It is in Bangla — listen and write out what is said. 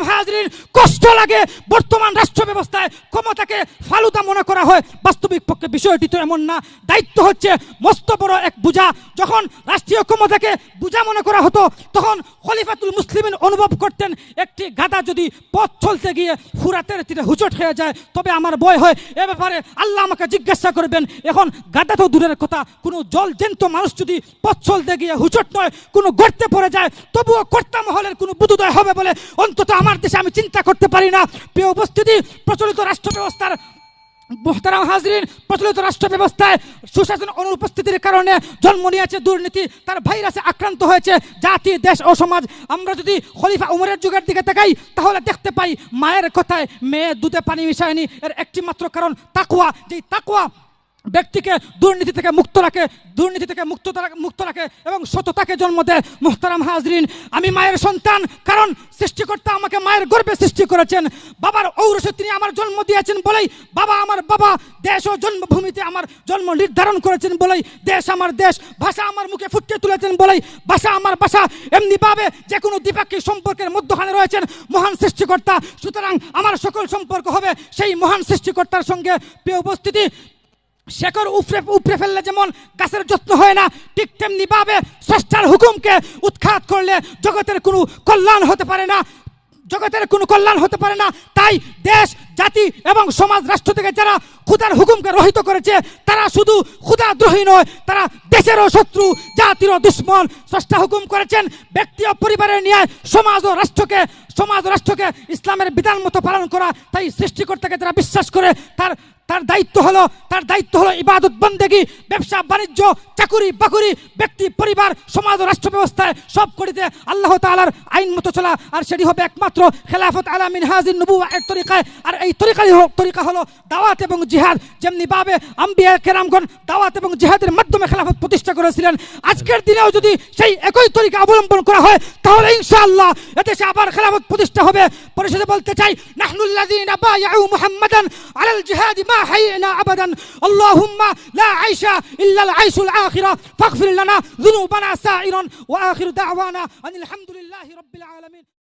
I'm হাজরিন, কষ্ট লাগে। বর্তমান রাষ্ট্র ব্যবস্থায় ক্ষমতাকে ফালুদা মনে করা হয়। বাস্তবিক পক্ষে বিষয়টি তো এমন না। দায়িত্ব হচ্ছে মস্ত বড় এক বোঝা যখন রাষ্ট্রীয় ক্ষমতাকে বোঝা মনে করা হতো, তখন খলিফাতুল মুসলিমিন অনুভব করতেন, একটি গাদা যদি পথ চলতে গিয়ে ফুরাতের তীরে হুচট হয়ে যায়, তবে আমার ভয় হয়। এ ব্যাপারে আল্লাহ আমাকে জিজ্ঞাসা করবেন, এখন গাদা তো দূরের কথা, কোনো জল জেন্ত মানুষ যদি পথ চলতে গিয়ে হুচট নয়, কোনো গর্তে পড়ে যায়, তবুও কর্তা মহলের কোনো বুধোদয় হবে বলে অন্তত আমার দেশে আমি চিন্তা করতে পারি না। প্রিয় উপস্থিতি, প্রচলিত রাষ্ট্র ব্যবস্থার মোহতারাম হাজরিন, প্রচলিত রাষ্ট্র ব্যবস্থায় সুশাসন অনুপস্থিতির কারণে জন্ম নিয়েছে, দুর্নীতি, তার ভাইরাসে আক্রান্ত হয়েছে জাতি, দেশ ও সমাজ। আমরা যদি খলিফা উমরের যুগের দিকে তাকাই, তাহলে দেখতে পাই মায়ের কথায় মেয়ে দুধে পানি মিশায়নি। এর একটি মাত্র কারণ তাকুয়া যেই তাকুয়া ব্যক্তিকে দুর্নীতি থেকে মুক্ত রাখে, দুর্নীতি থেকে মুক্ত মুক্ত রাখে এবং সততাকে জন্ম দেয়। মোহতারাম হাজরিন, আমি মায়ের সন্তান, কারণ সৃষ্টিকর্তা আমাকে মায়ের গর্বে সৃষ্টি করেছেন। বাবার ঔরসে তিনি আমার জন্ম দিয়েছেন বলেই, বাবা আমার বাবা, দেশ ও জন্মভূমিতে আমার জন্ম নির্ধারণ করেছেন বলেই, দেশ আমার দেশ, ভাষা আমার মুখে ফুটিয়ে তুলেছেন বলেই, ভাষা আমার ভাষা। এমনিভাবে যে কোনো দ্বিপাক্ষিক সম্পর্কের মধ্যখানে রয়েছেন মহান সৃষ্টিকর্তা, সুতরাং আমার সকল সম্পর্ক হবে সেই মহান সৃষ্টিকর্তার সঙ্গে। প্রিয় উপস্থিতি শেকড় উপড়ে উপড়ে ফেললে যেমন গাছের যত্ন হয় না, ঠিক তেমনি ভাবে স্রষ্টার হুকুমকে উৎখাত করলে জগতের কোনো কল্যাণ হতে পারে না, জগতের কোনো কল্যাণ হতে পারে না। তাই দেশ, জাতি এবং সমাজ রাষ্ট্র থেকে যারা খুদার হুকুমকে রহিত করেছে, তারা শুধু ক্ষুদাদ্রোহী নয়, তারা দেশেরও শত্রু, জাতিরও দুশ্মন। স্রষ্টা হুকুম করেছেন, ব্যক্তি ও পরিবারের নিয়ে সমাজ ও রাষ্ট্রকে সমাজ রাষ্ট্রকে ইসলামের বিধান মতো পালন করা। তাই সৃষ্টিকর্তাকে যারা বিশ্বাস করে, তার তার দায়িত্ব হলো, তার দায়িত্ব হলো ইবাদত বন্দেগি, ব্যবসা, বাণিজ্য, চাকুরি, বাকুরি, ব্যক্তি, পরিবার, সমাজ, রাষ্ট্র ব্যবস্থায় সব করিতে আল্লাহ তাআলার আইন মতো চলা। আর সেটি হবে একমাত্র খেলাফত আলা মিনহাজিন নবুয়া এর তরিকায়। আর এই তরিকাই হোক, তরিকা হলো দাওয়াত এবং জিহাদ। যেমনি ভাবে আম্বিয়া কেরামগণ দাওয়াত এবং জিহাদের মাধ্যমে খেলাফত প্রতিষ্ঠা করেছিলেন। আজকের দিনেও যদি সেই একই তরিকা অবলম্বন করা হয়, তাহলে ইনশাআল্লাহ এদেশে আবার খেলাফত প্রতিষ্ঠা হবে। পরিষদে বলতে চাই نحن الذين بايعوا محمدا على الجهاد ما حيينا أبدا. اللهم لا عيش إلا العيش الآخرة. فاغفر لنا ذنوبنا سائرا. وآخر دعوانا أن الحمد لله رب العالمين.